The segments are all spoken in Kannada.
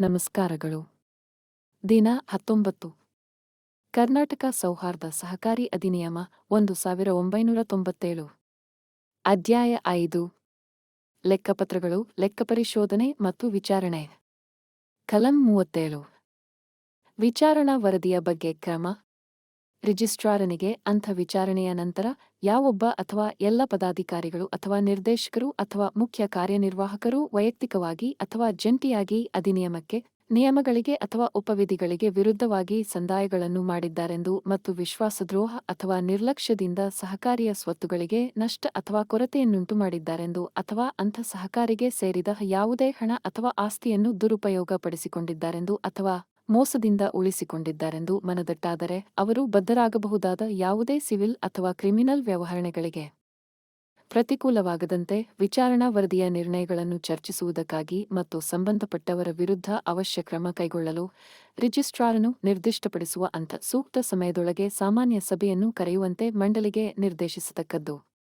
ನಮಸ್ಕಾರಗಳು. ದಿನ ಹತ್ತೊಂಬತ್ತು. ಕರ್ನಾಟಕ ಸೌಹಾರ್ದ ಸಹಕಾರಿ ಅಧಿನಿಯಮ ಒಂದು ಸಾವಿರ ಒಂಬೈನೂರ ತೊಂಬತ್ತೇಳು. ಅಧ್ಯಾಯ ಐದು. ಲೆಕ್ಕಪತ್ರಗಳು ಲೆಕ್ಕಪರಿಶೋಧನೆ ಮತ್ತು ವಿಚಾರಣೆ. ಕಲಂ ಮೂವತ್ತೇಳು. ವಿಚಾರಣಾ ವರದಿಯ ಬಗ್ಗೆ ಕ್ರಮ ರಿಜಿಸ್ಟ್ರಾರನಿಗೆ ಅಂಥ ವಿಚಾರಣೆಯ ನಂತರ ಯಾವೊಬ್ಬ ಅಥವಾ ಎಲ್ಲ ಪದಾಧಿಕಾರಿಗಳು ಅಥವಾ ನಿರ್ದೇಶಕರು ಅಥವಾ ಮುಖ್ಯ ಕಾರ್ಯನಿರ್ವಾಹಕರು ವೈಯಕ್ತಿಕವಾಗಿ ಅಥವಾ ಜಂಟಿಯಾಗಿ ಅಧಿನಿಯಮಕ್ಕೆ, ನಿಯಮಗಳಿಗೆ ಅಥವಾ ಉಪವಿಧಿಗಳಿಗೆ ವಿರುದ್ಧವಾಗಿ ಸಂದಾಯಗಳನ್ನು ಮಾಡಿದ್ದಾರೆಂದು ಮತ್ತು ವಿಶ್ವಾಸದ್ರೋಹ ಅಥವಾ ನಿರ್ಲಕ್ಷ್ಯದಿಂದ ಸಹಕಾರಿಯ ಸ್ವತ್ತುಗಳಿಗೆ ನಷ್ಟ ಅಥವಾ ಕೊರತೆಯನ್ನುಂಟು ಮಾಡಿದ್ದಾರೆಂದು ಅಥವಾ ಅಂಥ ಸಹಕಾರಿಗೆ ಸೇರಿದ ಯಾವುದೇ ಹಣ ಅಥವಾ ಆಸ್ತಿಯನ್ನು ದುರುಪಯೋಗಪಡಿಸಿಕೊಂಡಿದ್ದಾರೆಂದು ಅಥವಾ ಮೋಸದಿಂದ ಉಳಿಸಿಕೊಂಡಿದ್ದಾರೆಂದು ಮನದಟ್ಟಾದರೆ ಅವರು ಬದ್ಧರಾಗಬಹುದಾದ ಯಾವುದೇ ಸಿವಿಲ್ ಅಥವಾ ಕ್ರಿಮಿನಲ್ ವ್ಯವಹಾರಗಳಿಗೆ ಪ್ರತಿಕೂಲವಾಗದಂತೆ ವಿಚಾರಣಾ ವರದಿಯ ನಿರ್ಣಯಗಳನ್ನು ಚರ್ಚಿಸುವುದಕ್ಕಾಗಿ ಮತ್ತು ಸಂಬಂಧಪಟ್ಟವರ ವಿರುದ್ಧ ಅವಶ್ಯ ಕ್ರಮ ಕೈಗೊಳ್ಳಲು ರಿಜಿಸ್ಟ್ರಾರನು ನಿರ್ದಿಷ್ಟಪಡಿಸುವ ಅಂಥ ಸೂಕ್ತ ಸಮಯದೊಳಗೆ ಸಾಮಾನ್ಯ ಸಭೆಯನ್ನು ಕರೆಯುವಂತೆ ಮಂಡಳಿಗೆ ನಿರ್ದೇಶಿಸತಕ್ಕದ್ದು.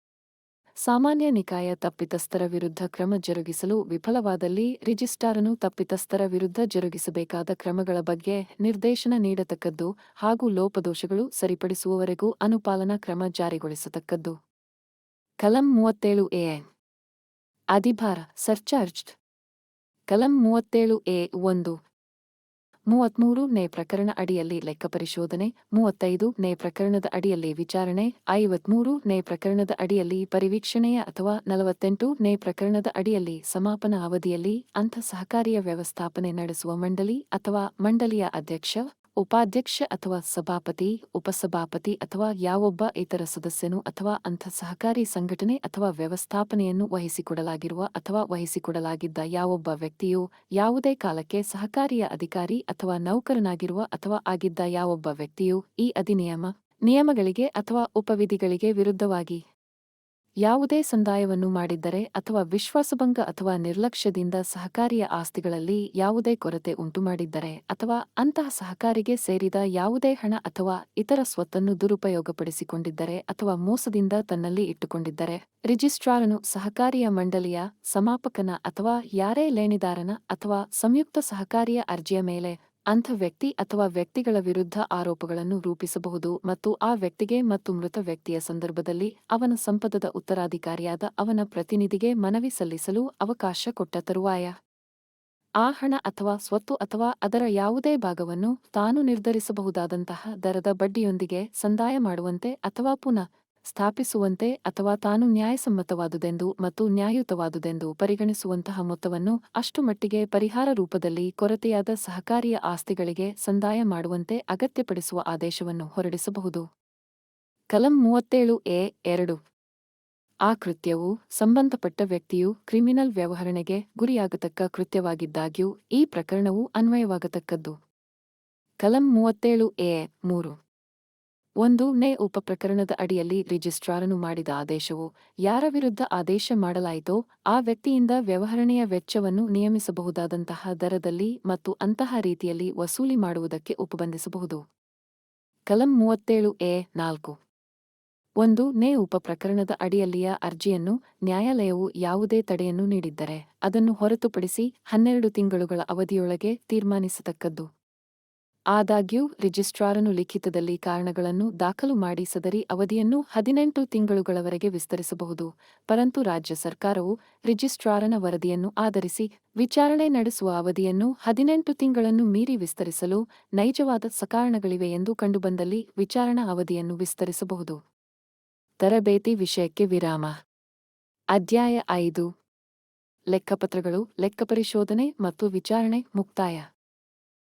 ಸಾಮಾನ್ಯ ನಿಕಾಯ ತಪ್ಪಿತಸ್ಥರ ವಿರುದ್ಧ ಕ್ರಮ ಜರುಗಿಸಲು ವಿಫಲವಾದಲ್ಲಿ ರಿಜಿಸ್ಟಾರನು ತಪ್ಪಿತಸ್ಥರ ವಿರುದ್ಧ ಜರುಗಿಸಬೇಕಾದ ಕ್ರಮಗಳ ಬಗ್ಗೆ ನಿರ್ದೇಶನ ನೀಡತಕ್ಕದ್ದು ಹಾಗೂ ಲೋಪದೋಷಗಳು ಸರಿಪಡಿಸುವವರೆಗೂ ಅನುಪಾಲನಾ ಕ್ರಮ ಜಾರಿಗೊಳಿಸತಕ್ಕದ್ದು. ಕಲಂ ಮೂವತ್ತೇಳು ಎ. ಅಧಿಭಾರ, ಸರ್ಚಾರ್ಜ್ಡ್. ಕಲಂ ಮೂವತ್ತೇಳು ಎ ಒಂದು ಮೂವತ್ಮೂರು ನೇ ಪ್ರಕರಣ ಅಡಿಯಲ್ಲಿ ಲೆಕ್ಕಪರಿಶೋಧನೆ ಮೂವತ್ತೈದು ನೇ ಪ್ರಕರಣದ ಅಡಿಯಲ್ಲಿ ವಿಚಾರಣೆ, ಐವತ್ಮೂರು ನೇ ಪ್ರಕರಣದ ಅಡಿಯಲ್ಲಿ ಪರಿವೀಕ್ಷಣೆಯ ಅಥವಾ ನಲವತ್ತೆಂಟು ನೇ ಪ್ರಕರಣದ ಅಡಿಯಲ್ಲಿ ಸಮಾಪನ ಅವಧಿಯಲ್ಲಿ ಅಂಥ ಸಹಕಾರಿಯ ವ್ಯವಸ್ಥಾಪನೆ ನಡೆಸುವ ಮಂಡಳಿ ಅಥವಾ ಮಂಡಳಿಯ ಅಧ್ಯಕ್ಷ ಉಪಾಧ್ಯಕ್ಷ ಅಥವಾ ಸಭಾಪತಿ, ಉಪಸಭಾಪತಿ ಅಥವಾ ಯಾವೊಬ್ಬ ಇತರ ಸದಸ್ಯನು ಅಥವಾ ಅಂಥ ಸಹಕಾರಿ ಸಂಘಟನೆ ಅಥವಾ ವ್ಯವಸ್ಥಾಪನೆಯನ್ನು ವಹಿಸಿಕೊಡಲಾಗಿರುವ ಅಥವಾ ವಹಿಸಿಕೊಡಲಾಗಿದ್ದ ಯಾವೊಬ್ಬ ವ್ಯಕ್ತಿಯು ಯಾವುದೇ ಕಾಲಕ್ಕೆ ಸಹಕಾರಿಯ ಅಧಿಕಾರಿ ಅಥವಾ ನೌಕರನಾಗಿರುವ ಅಥವಾ ಆಗಿದ್ದ ಯಾವೊಬ್ಬ ವ್ಯಕ್ತಿಯು ಈ ಅಧಿನಿಯಮ, ನಿಯಮಗಳಿಗೆ ಅಥವಾ ಉಪವಿಧಿಗಳಿಗೆ ವಿರುದ್ಧವಾಗಿ ಯಾವುದೇ ಸಂದಾಯವನ್ನು ಮಾಡಿದ್ದರೆ ಅಥವಾ ವಿಶ್ವಾಸಭಂಗ ಅಥವಾ ನಿರ್ಲಕ್ಷ್ಯದಿಂದ ಸಹಕಾರಿಯ ಆಸ್ತಿಗಳಲ್ಲಿ ಯಾವುದೇ ಕೊರತೆ ಉಂಟುಮಾಡಿದ್ದರೆ ಅಥವಾ ಅಂತಹ ಸಹಕಾರಿಗೆ ಸೇರಿದ ಯಾವುದೇ ಹಣ ಅಥವಾ ಇತರ ಸ್ವತ್ತನ್ನು ದುರುಪಯೋಗಪಡಿಸಿಕೊಂಡಿದ್ದರೆ ಅಥವಾ ಮೋಸದಿಂದ ತನ್ನಲ್ಲಿ ಇಟ್ಟುಕೊಂಡಿದ್ದರೆ, ರಿಜಿಸ್ಟ್ರಾರನು ಸಹಕಾರಿಯ ಮಂಡಳಿಯ ಸಮಾಪಕನ ಅಥವಾ ಯಾರೇ ಲೇಣಿದಾರನ ಅಥವಾ ಸಂಯುಕ್ತ ಸಹಕಾರಿಯ ಅರ್ಜಿಯ ಮೇಲೆ ಅಂಥ ವ್ಯಕ್ತಿ ಅಥವಾ ವ್ಯಕ್ತಿಗಳ ವಿರುದ್ಧ ಆರೋಪಗಳನ್ನು ರೂಪಿಸಬಹುದು ಮತ್ತು ಆ ವ್ಯಕ್ತಿಗೆ ಮತ್ತು ಮೃತ ವ್ಯಕ್ತಿಯ ಸಂದರ್ಭದಲ್ಲಿ ಅವನ ಸಂಪದದ ಉತ್ತರಾಧಿಕಾರಿಯಾದ ಅವನ ಪ್ರತಿನಿಧಿಗೆ ಮನವಿ ಸಲ್ಲಿಸಲು ಅವಕಾಶ ಕೊಟ್ಟ ತರುವಾಯ. ಆ ಹಣ ಅಥವಾ ಸ್ವತ್ತು ಅಥವಾ ಅದರ ಯಾವುದೇ ಭಾಗವನ್ನು ತಾನು ನಿರ್ಧರಿಸಬಹುದಾದಂತಹ ದರದ ಬಡ್ಡಿಯೊಂದಿಗೆ ಸಂದಾಯ ಮಾಡುವಂತೆ ಅಥವಾ ಪುನಃ ಸ್ಥಾಪಿಸುವಂತೆ ಅಥವಾ ತಾನು ನ್ಯಾಯಸಮ್ಮತವಾದುದೆಂದು ಮತ್ತು ನ್ಯಾಯಯುತವಾದುದೆಂದು ಪರಿಗಣಿಸುವಂತಹ ಮೊತ್ತವನ್ನು ಅಷ್ಟು ಮಟ್ಟಿಗೆ ಪರಿಹಾರ ರೂಪದಲ್ಲಿ ಕೊರತೆಯಾದ ಸಹಕಾರಿಯ ಆಸ್ತಿಗಳಿಗೆ ಸಂದಾಯ ಮಾಡುವಂತೆ ಅಗತ್ಯಪಡಿಸುವ ಆದೇಶವನ್ನು ಹೊರಡಿಸಬಹುದು. ಕಲಂ ಮೂವತ್ತೇಳು ಎ ಎರಡು. ಆ ಕೃತ್ಯವು ಸಂಬಂಧಪಟ್ಟ ವ್ಯಕ್ತಿಯು ಕ್ರಿಮಿನಲ್ ವ್ಯವಹರಣೆಗೆ ಗುರಿಯಾಗತಕ್ಕ ಕೃತ್ಯವಾಗಿದ್ದಾಗ್ಯೂ ಈ ಪ್ರಕರಣವು ಅನ್ವಯವಾಗತಕ್ಕದ್ದು. ಕಲಂ ಮೂವತ್ತೇಳು ಎ ಮೂರು. ಒಂದು, ನೇ ಉಪಪ್ರಕರಣದ ಅಡಿಯಲ್ಲಿ ರಿಜಿಸ್ಟ್ರಾರನು ಮಾಡಿದ ಆದೇಶವು ಯಾರ ವಿರುದ್ಧ ಆದೇಶ ಮಾಡಲಾಯಿತೋ ಆ ವ್ಯಕ್ತಿಯಿಂದ ವ್ಯವಹರಣೆಯ ವೆಚ್ಚವನ್ನು ನಿಯಮಿಸಬಹುದಾದಂತಹ ದರದಲ್ಲಿ ಮತ್ತು ಅಂತಹ ರೀತಿಯಲ್ಲಿ ವಸೂಲಿ ಮಾಡುವುದಕ್ಕೆ ಉಪಬಂಧಿಸಬಹುದು ಕಲಂ ಮೂವತ್ತೇಳು ಎ ನಾಲ್ಕು. ಒಂದು, ನೇ ಉಪಪ್ರಕರಣದ ಅಡಿಯಲ್ಲಿಯ ಅರ್ಜಿಯನ್ನು ನ್ಯಾಯಾಲಯವು ಯಾವುದೇ ತಡೆಯನ್ನು ನೀಡಿದ್ದರೆ ಅದನ್ನು ಹೊರತುಪಡಿಸಿ ಹನ್ನೆರಡು ತಿಂಗಳುಗಳ ಅವಧಿಯೊಳಗೆ ತೀರ್ಮಾನಿಸತಕ್ಕದ್ದು. ಆದಾಗ್ಯೂ ರಿಜಿಸ್ಟ್ರಾರನು ಲಿಖಿತದಲ್ಲಿ ಕಾರಣಗಳನ್ನು ದಾಖಲು ಮಾಡಿ ಸದರಿ ಅವಧಿಯನ್ನು ಹದಿನೆಂಟು ತಿಂಗಳುಗಳವರೆಗೆ ವಿಸ್ತರಿಸಬಹುದು. ಪರಂತು ರಾಜ್ಯ ಸರ್ಕಾರವು ರಿಜಿಸ್ಟ್ರಾರನ ವರದಿಯನ್ನು ಆಧರಿಸಿ ವಿಚಾರಣೆ ನಡೆಸುವ ಅವಧಿಯನ್ನು ಹದಿನೆಂಟು ತಿಂಗಳನ್ನು ಮೀರಿ ವಿಸ್ತರಿಸಲು ನೈಜವಾದ ಸಕಾರಣಗಳಿವೆ ಎಂದು ಕಂಡುಬಂದಲ್ಲಿ ವಿಚಾರಣಾ ಅವಧಿಯನ್ನು ವಿಸ್ತರಿಸಬಹುದು. ತರಬೇತಿ ವಿಷಯಕ್ಕೆ ವಿರಾಮ. ಅಧ್ಯಾಯ ಐದು. ಲೆಕ್ಕಪತ್ರಗಳು, ಲೆಕ್ಕಪರಿಶೋಧನೆ ಮತ್ತು ವಿಚಾರಣೆ ಮುಕ್ತಾಯ.